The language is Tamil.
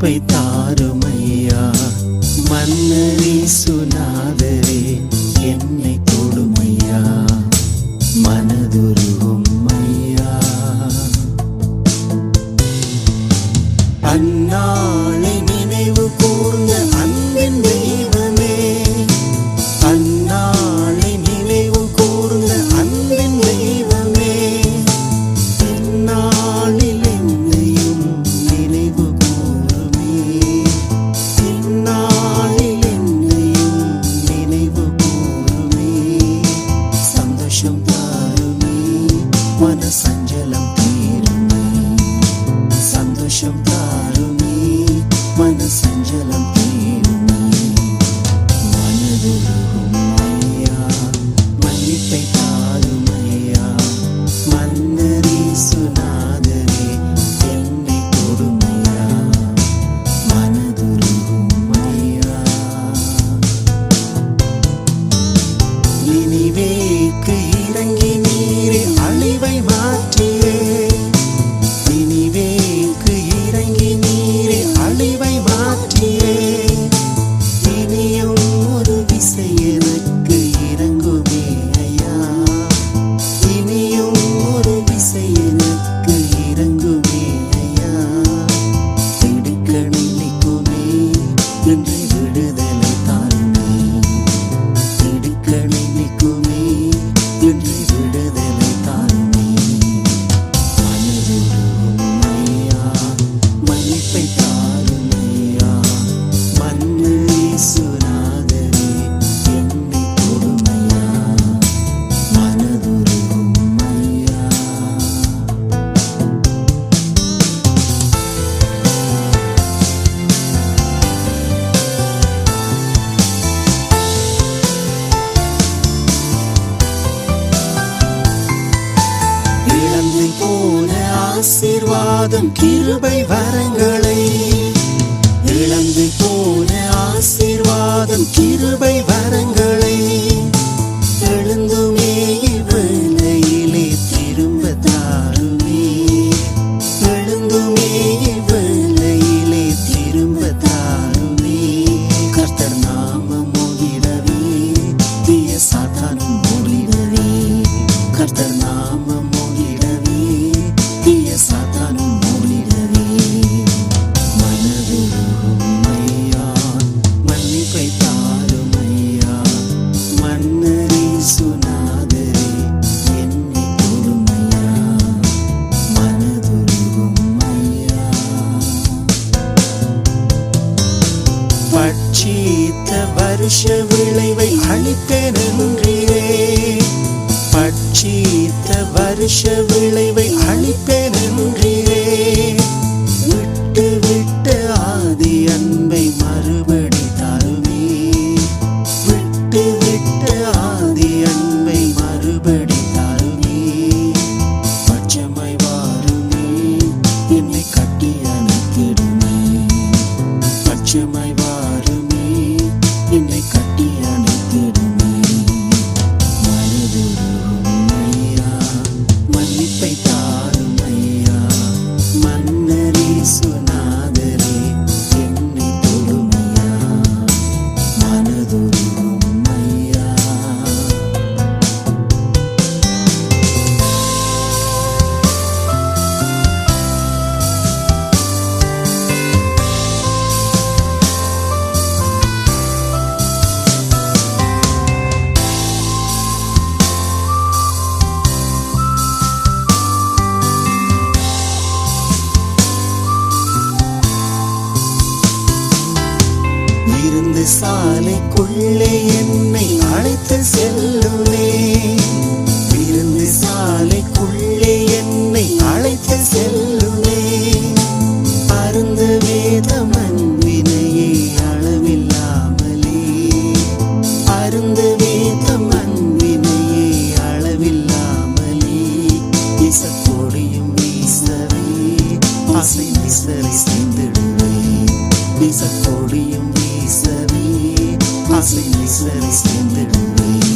மீட்பை தாருமையா? மன்னரே சுநாதரே என்னை தொடுமையா? மனதுரு wanna ஆசீர்வாதம் கிருபை வரங்களை. இழந்து போன ஆசீர்வாதம் கிருபை வரங்கள். பாட்ச விளைவை அளித்தேன் என்றியே பட்சித்த வருஷ விளைவை அளிப்பேன் என்றியே விருந்து சாலைக்குள்ளே என்னை அழைத்து செல்லுமே. இருந்து சாலைக்குள்ளே என்னை அழைத்து செல்ல passing these little splendid ways.